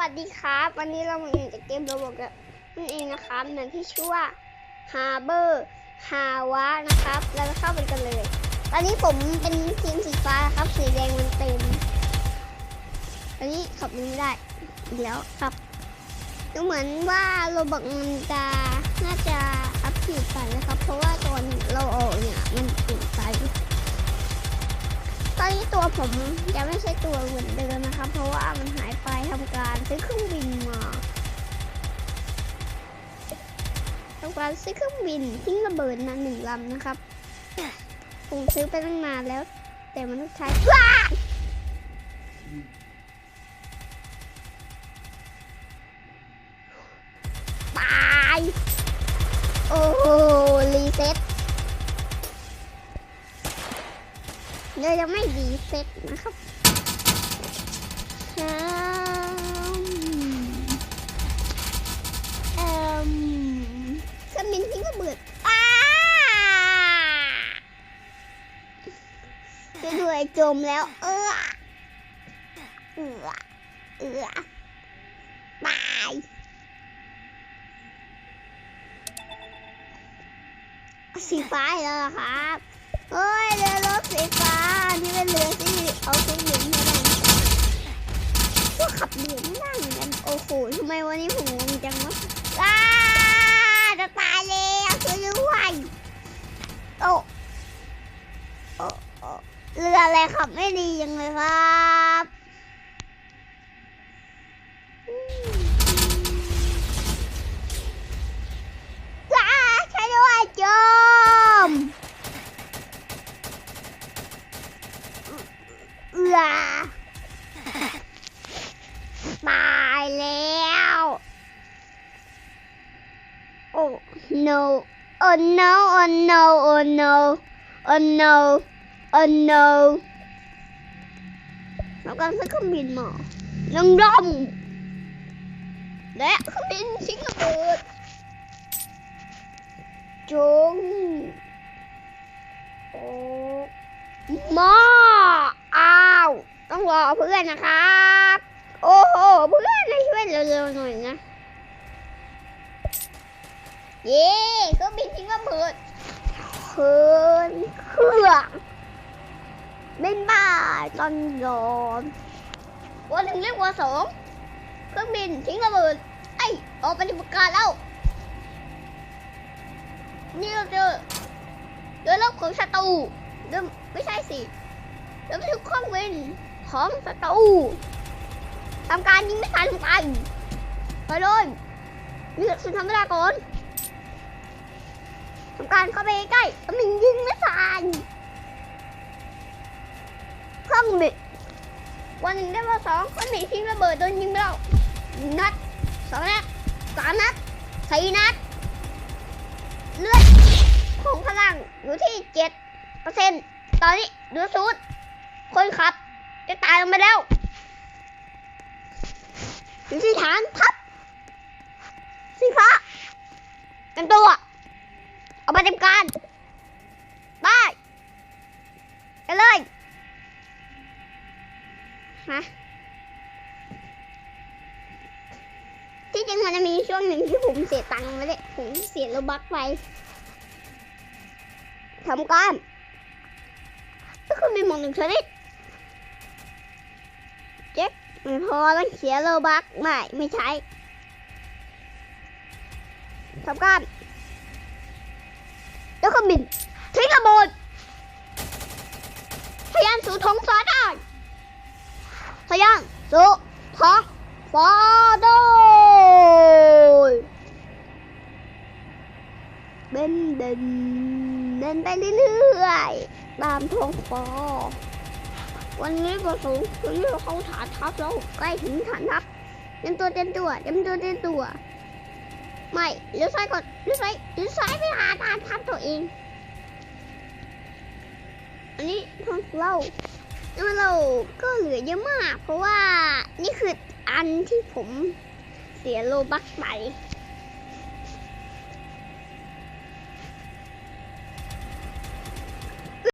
วัสดีครับ วันนี้เรามาอยู่จากเกมโรบอกกันนั่นเองนะครับนั่นที่ชื่อว่า Harbor h a w a นะครับแล้วเข้าไปกันเลย ตอนนี้ผมเป็นทีมสีฟ้าครับ สีแดงมันเต็มตอนนี้ขับไม่ได้เดี๋ยวครับดูเหมือนว่าโรบอกมันจะน่าจะอัพขีดไปนะครับ เพราะว่าตอนเราออกเนี่ยมันเปลี่ยนไปตอนนี้ตัวผมยังไม่ใช่ตัวเหมือนเดิมนะครับ เพราะว่าำการซื้อเครื่องบินมาทำการซื้อเครื่องบินทิ้งระเบิดมาหนึ่งลำนะครับ ผมซื้อไปตั้งนานแล้ว แต่มันต้องใช้ว้าตาย โอ้โห รีเซ็ตเรายังไม่ดีเซ็ตนะครับ จมแล้ว เออเออเออตายสีฟ้าแล้วเหรอครับเฮ้ยเรือรถไฟฟ้านี่เป็นเรือที่เอาเครื่องมาได้พวกขับเรือไม่ได้เหมือนกันโอ้โหทำไมวันนี้ผมงงจังวะอ้าจะตายแล้วช่วยด้วยโอ้โอ้โอ้ เรืออะไรขับไม่ดียังเลยครับอืมอ้าช่ด้วยจมเอือตายแล้ว โอ้ no oh no oh no oh no oh no oh no แล้วก็ซื้อเครื่องบินมาลงดมและเครื่องบินชิงระเบิดจงโอ้หม้ออ้าวต้องรอเพื่อนนะครับ โอ้โห เพื่อนให้ช่วยเร็วๆหน่อยนะ เย้เครื่องบินทิ้งระเบิดเคินเครื่อง เป็นบ้าตอนร้อนวันหนึ่งเรียกว่าสองเครื่องบินทิ้งระเบิดไอ้ออกปฏิบัติการแล้ว นี่เราเจอเรือรบของศัตรูเรือไม่ใช่สิเรือบันทึกเครื่องบินของศัตรูทำการยิงไม่ทันไปไปเลยนี่สุดธรรมดาก่อนทำการเข้าไปใกล้แล้วมันยิงไม่ทัน เครื่องบินวันหนึ่งได้มาสองคนหนีทิ้งระเบิดโดนยิงไปแล้วหนึ่งนัดสองนัดสามนัดสี่นัดเลือดของพลังอยู่ที่เจ็ดเปอร์เซ็นต์ตอนนี้เหลือศูนย์คนขับจะตายลงไปแล้วอยู่ที่ฐานทัพสีฟ้ากันตัวเอามาเต็มการไปกันเลย ฮะที่จริงมันจะมีช่วงหนึ่งที่ผมเสียตังค์ไม่ได้ผมเสียโลบักไปทำก้ารก็คือมีหมองหนึ่งชนิดเจ๊กไม่พอแล้วเขียโลบักไม่ไม่ใช้ทำก้ารแล้วก็บินทิ้งระเบิ เดินไปเรื่อยๆ ตามท้องฟ้าวันนี้ประสงค์วันนี้เราเข้าฐานทัพแล้วใกล้ถึงฐานทัพเต็มตัวเต็มตัวเต็มตัวเต็มตัว ไม่เลี้ยวซ้ายก่อนเลี้ยวซ้ายเลี้ยวซ้ายไปหาฐานทัพตัวเอง อันนี้ท้องเราเราก็เหลือเยอะมาก เพราะว่านี่คืออันที่ผมเสียโลบักไป